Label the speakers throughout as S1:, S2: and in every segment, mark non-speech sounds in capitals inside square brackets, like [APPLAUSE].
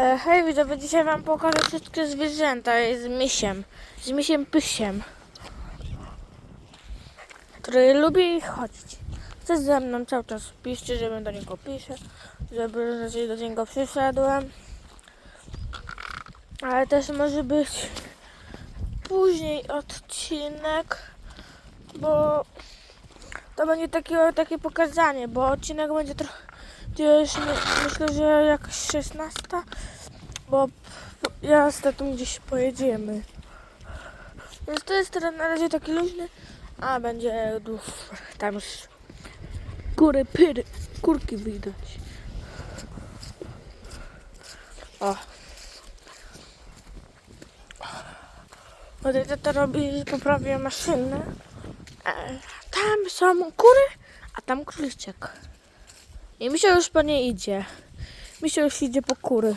S1: E, hej widzowie, dzisiaj wam pokażę wszystkie zwierzęta z misiem. Z misiem pysiem. Który lubi chodzić. Chce ze mną cały czas piszcie, żebym do niego pisze. Żeby raczej do niego przyszedłem. Ale też może być później odcinek, bo to będzie takie, takie pokazanie, bo odcinek będzie trochę gdzieś, my- myślę, że jakaś 16, bo ja z tatą gdzieś pojedziemy. Więc to jest teraz na razie taki luźny, a będzie duch, tam już góry, pyry, kurki widać. O. Tutaj tata robi, poprawia maszynę. E, Tam są kury, a tam króliczek. I mi się już po nie idzie. Mi się już idzie po kury.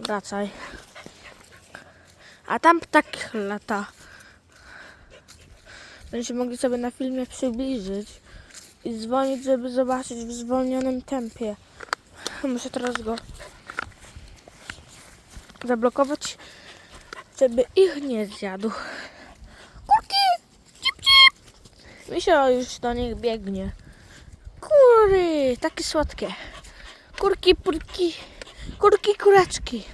S1: Wracaj. A tam ptak lata. Będziecie mogli sobie na filmie przybliżyć i dzwonić, żeby zobaczyć w zwolnionym tempie. [LAUGHS] Muszę teraz go zablokować, żeby ich nie zjadł. Kurki! Cip, cip! Misio już do nich biegnie. Kury, takie słodkie. Kurki, purki, kurki, kuraczki.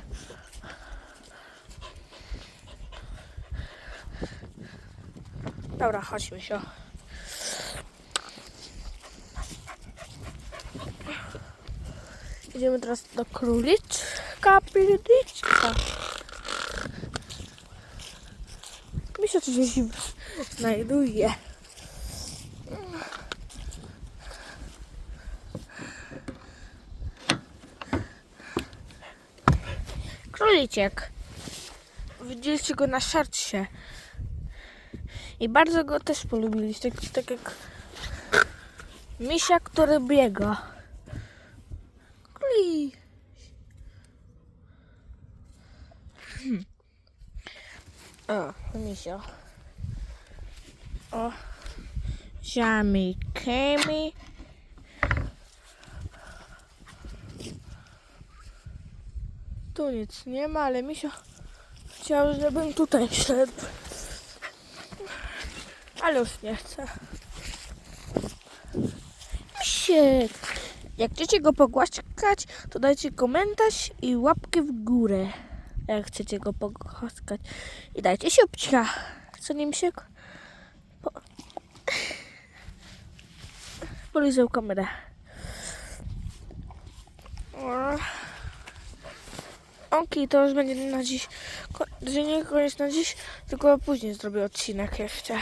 S1: Dobra, chodźmy się. Idziemy teraz do króliczka, króliczka. Mi się coś znajduje. Króliczek. Widzieliście go na szarcie. I bardzo go też polubiliście. Tak, tak jak misia, który biega. Króli. Hmm. O, misio. O. Ziami, Kemi. Tu nic nie ma, ale misio chciał, żebym tutaj szedł. Ale już nie chcę. Misiek! Jak chcecie go pogłaskać, to dajcie komentarz i łapkę w górę. Jak chcecie go pogłaskać. I dajcie siupcia. Co nie misiek? Po... Polizał kamerę. O. Okej, to już będzie na dziś. Że nie koniec na dziś, tylko później zrobię odcinek jeszcze.